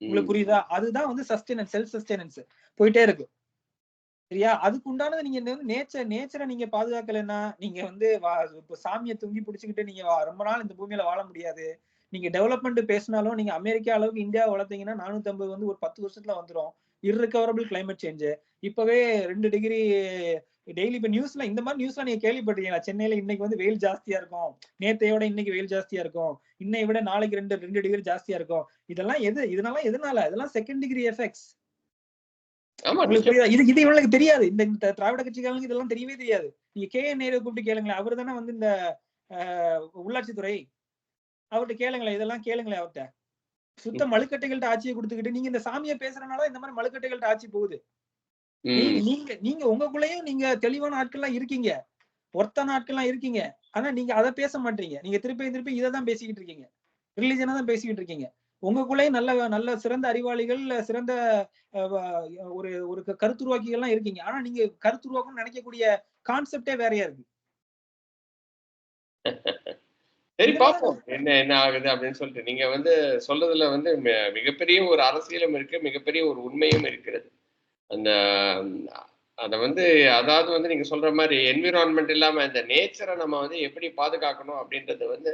உங்களுக்கு புரியுதா? அதுதான் வந்து சஸ்டெனன்ஸ் செல்ஃப் சஸ்டெனன்ஸ் போயிட்டே இருக்கு. சரியா? அதுக்கு உண்டானது நீங்க இந்த நேச்சர் நேச்சரை நீங்க பாதுகாக்கலைன்னா நீங்க வந்து இப்போ சாமியை தூங்கி பிடிச்சிக்கிட்டு நீங்க வா- ரொம்ப நாள் இந்த பூமியில வாழ முடியாது. நீங்க டெவலப்மெண்ட் பேசினாலும் நீங்க அமெரிக்கா அளவுக்கு இந்தியா வளர்த்தீங்கன்னா நானூத்தி ஐம்பது வந்து ஒரு பத்து வருஷத்துல வந்துடும் இர்ரிகவரபிள் கிளைமேட் சேஞ்சு இப்பவே ரெண்டு டிகிரி டெய்லி இப்ப நியூஸ்ல இந்த மாதிரி நியூஸ்லாம் நீங்க கேள்விப்பட்டிருக்கீங்களா? சென்னையில இன்னைக்கு வந்து வெயில் ஜாஸ்தியா இருக்கும். நேத்தையோட இன்னைக்கு வெயில் ஜாஸ்தியா இருக்கும். இன்னை விட நாளைக்கு ரெண்டு ரெண்டு டிகிரி ஜாஸ்தியா இருக்கும். இதெல்லாம் எது இதனால எதனால? இதெல்லாம் செகண்ட் டிகிரி எஃபெக்ட்ஸ் இது இது இவங்களுக்கு தெரியாது. இந்த திராவிட கட்சிக்காரங்களுக்கு இதெல்லாம் தெரியவே தெரியாது. நீங்க கே. என். நேரு கூப்பிட்டு கேளுங்களேன். அவர் தானே வந்து இந்த உள்ளாட்சித்துறை அவர்கிட்ட கேளுங்களேன். இதெல்லாம் கேளுங்களேன் அவர்கிட்ட. சுத்த மழுக்கட்டைகள்ட்ட ஆட்சியை கொடுத்துக்கிட்டு நீங்க இந்த சாமியை பேசுறதுனால இந்த மாதிரி மழுக்கட்டைகள்ட்ட ஆட்சி போகுது. நீங்க நீங்க நீங்க உங்களுக்குள்ளேயும் நீங்க தெளிவான ஆட்கள்லாம் இருக்கீங்க. ஒர்த்தான ஆட்கள்லாம் இருக்கீங்க. ஆனா நீங்க அதை பேச மாட்டீங்க. நீங்க திருப்பி திருப்பி இதை தான் பேசிக்கிட்டு இருக்கீங்க. ரிலிஜனை தான் பேசிக்கிட்டு இருக்கீங்க. உங்களுக்குள்ளேயும் நல்ல நல்ல சிறந்த அறிவாளிகள் சிறந்த ஒரு ஒரு கருத்துருவாக்கிகள்லாம் இருக்கீங்க. ஆனா நீங்க கருத்துருவாக்கணும்னு நினைக்கக்கூடிய கான்செப்டே வேறையா இருக்கு. (laughs) சரி பார்ப்போம் என்ன என்ன ஆகுது அப்படின்னு சொல்லிட்டு. நீங்க வந்து சொல்றதுல வந்து மிகப்பெரிய ஒரு அரசியலும் இருக்கு மிகப்பெரிய ஒரு உண்மையும் இருக்கிறது. அந்த அதை வந்து அதாவது வந்து நீங்க சொல்ற மாதிரி என்விரான்மெண்ட் இல்லாம இந்த நேச்சரை நம்ம வந்து எப்படி பாதுகாக்கணும் அப்படின்றது வந்து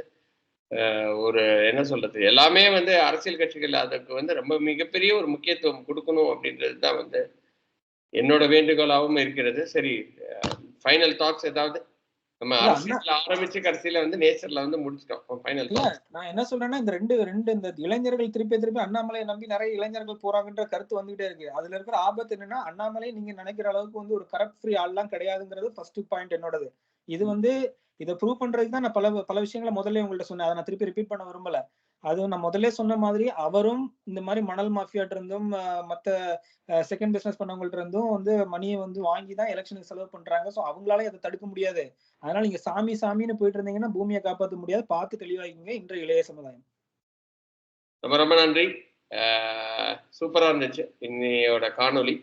ஒரு என்ன சொல்றது எல்லாமே வந்து அரசியல் கட்சிகள் அதுக்கு வந்து ரொம்ப மிகப்பெரிய ஒரு முக்கியத்துவம் கொடுக்கணும் அப்படின்றது தான் வந்து என்னோட வேண்டுகோளாகவும் இருக்கிறது. சரி ஃபைனல் தாட்ஸ் ஏதாவது? நம்ம இல்ல, அரசியல்ல ஆரம்பிச்சு கடைசியில வந்து நேச்சர்ல வந்து முடிச்சிட்டோம். ஃபைனல் நான் என்ன சொல்றேன்னா இந்த ரெண்டு ரெண்டு இந்த இளைஞர்கள் திருப்பி திருப்பி அண்ணாமலையை நம்பி நிறைய இளைஞர்கள் போறாங்கன்ற கருத்து வந்துகிட்டே இருக்கு. அதுல இருக்கிற ஆபத்து என்னன்னா அண்ணாமலை நீங்க நினைக்கிற அளவுக்கு வந்து ஒரு கரப்ட் ஃப்ரீ ஆள்லாம் கிடையாதுங்கிறது ஃபர்ஸ்ட் பாயிண்ட் என்னோடது. இது வந்து இதை ப்ரூவ் பண்றதுக்கு தான் நான் பல பல விஷயங்களை முதல்ல உங்கள்ட்ட சொன்னேன். அதை நான் திருப்பி ரிப்பீட் பண்ண விரும்பல. அது நான் முதல்ல சொன்ன மாதிரி அவரும் இந்த மாதிரி மணல் மாஃபியாட்ட இருந்தும் மத்த செகண்ட் பிசினஸ் பண்ணவங்கள்ட்ட இருந்தும் வந்து மணியை வந்து வாங்கி தான் எலெக்ஷனுக்கு செலவு பண்றாங்க. ஸோ அவங்களால அதை தடுக்க முடியாது. அதனால நீங்க சாமி சாமின்னு போயிட்டு இருந்தீங்கன்னா பூமியை காப்பாற்ற முடியாது. பார்த்து தெளிவாக்கிங்க இன்றைய இளைய சமுதாயம். ரொம்ப ரொம்ப நன்றி. சூப்பரா இருந்துச்சு. இன்னையோட காணொளி.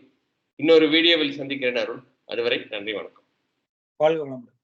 இன்னொரு வீடியோவில் சந்திக்கிறேன் அருண். அதுவரை நன்றி வணக்கம். வாழ்க வளமுடன்.